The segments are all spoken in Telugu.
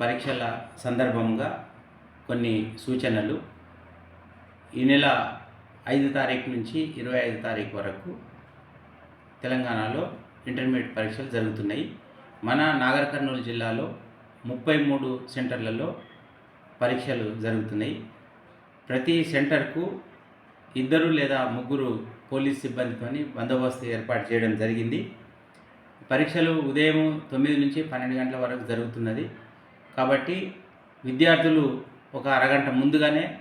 పరీక్షల సందర్భంగా కొన్ని సూచనలు. ఈ నెల ఐదు తారీఖు నుంచి ఇరవై ఐదు తారీఖు వరకు తెలంగాణలో ఇంటర్మీడియట్ పరీక్షలు జరుగుతున్నాయి. మన నాగర్ కర్నూలు జిల్లాలో ముప్పై మూడు సెంటర్లలో పరీక్షలు జరుగుతున్నాయి. ప్రతి సెంటర్కు ఇద్దరు లేదా ముగ్గురు పోలీస్ సిబ్బందితోని బందోబస్తు ఏర్పాటు చేయడం జరిగింది. పరీక్షలు ఉదయం తొమ్మిది నుంచి పన్నెండు గంటల వరకు జరుగుతున్నది. కాబట్టి విద్యార్థులు ఒక అరగంట ముందుగానే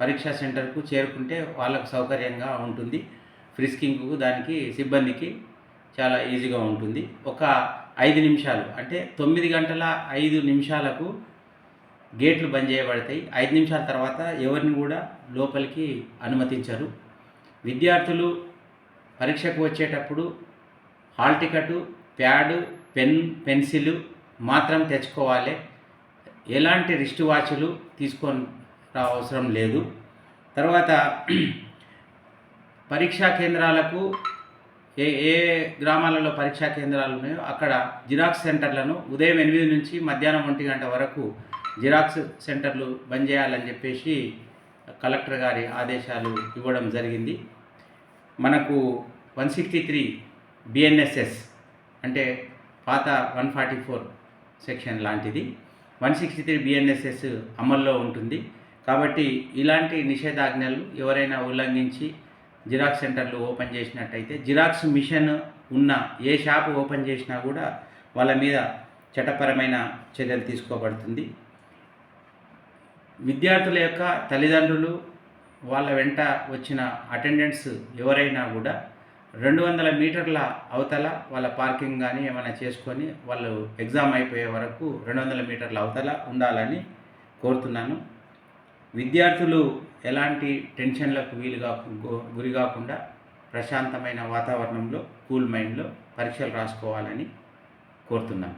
పరీక్షా సెంటర్కు చేరుకుంటే వాళ్ళకు సౌకర్యంగా ఉంటుంది. ఫ్రిస్కింగ్కు దానికి సిబ్బందికి చాలా ఈజీగా ఉంటుంది. ఒక ఐదు నిమిషాలు అంటే తొమ్మిది గంటల ఐదు నిమిషాలకు గేట్లు బంద్ చేయబడతాయి. ఐదు నిమిషాల తర్వాత ఎవరిని కూడా లోపలికి అనుమతించరు. విద్యార్థులు పరీక్షకు వచ్చేటప్పుడు hall ticket pad pen pencil మాత్రం తెచ్చుకోవాలి. ఎలాంటి రిస్ట్ వాచ్లు తీసుకొని రా అవసరం లేదు. తర్వాత పరీక్షా కేంద్రాలకు ఏ ఏ గ్రామాలలో పరీక్షా కేంద్రాలు ఉన్నాయో అక్కడ జిరాక్స్ సెంటర్లను ఉదయం ఎనిమిది నుంచి మధ్యాహ్నం ఒంటి గంట వరకు జిరాక్స్ సెంటర్లు బంద్ చేయాలని చెప్పేసి కలెక్టర్ గారి ఆదేశాలు ఇవ్వడం జరిగింది. మనకు వన్ సిక్స్టీ త్రీ బిఎన్ఎస్ఎస్ అంటే పాత వన్ ఫార్టీ ఫోర్ సెక్షన్ లాంటిది. వన్ సిక్స్టీ త్రీ బిఎన్ఎస్ఎస్ అమల్లో ఉంటుంది. కాబట్టి ఇలాంటి నిషేధాజ్ఞలు ఎవరైనా ఉల్లంఘించి జిరాక్స్ సెంటర్లు ఓపెన్ చేసినట్టయితే జిరాక్స్ మిషన్ ఉన్న ఏ షాపు ఓపెన్ చేసినా కూడా వాళ్ళ మీద చట్టపరమైన చర్యలు తీసుకోబడుతుంది. విద్యార్థుల యొక్క తల్లిదండ్రులు వాళ్ళ వెంట వచ్చిన అటెండెంట్స్ ఎవరైనా కూడా రెండు వందల మీటర్ల అవతల వాళ్ళ పార్కింగ్ కానీ ఏమైనా చేసుకొని వాళ్ళు ఎగ్జామ్ అయిపోయే వరకు రెండు వందల మీటర్ల అవతల ఉండాలని కోరుతున్నాను. విద్యార్థులు ఎలాంటి టెన్షన్లకు వీలుగా గురి కాకుండా ప్రశాంతమైన వాతావరణంలో కూల్ మైండ్లో పరీక్షలు రాసుకోవాలని కోరుతున్నాను.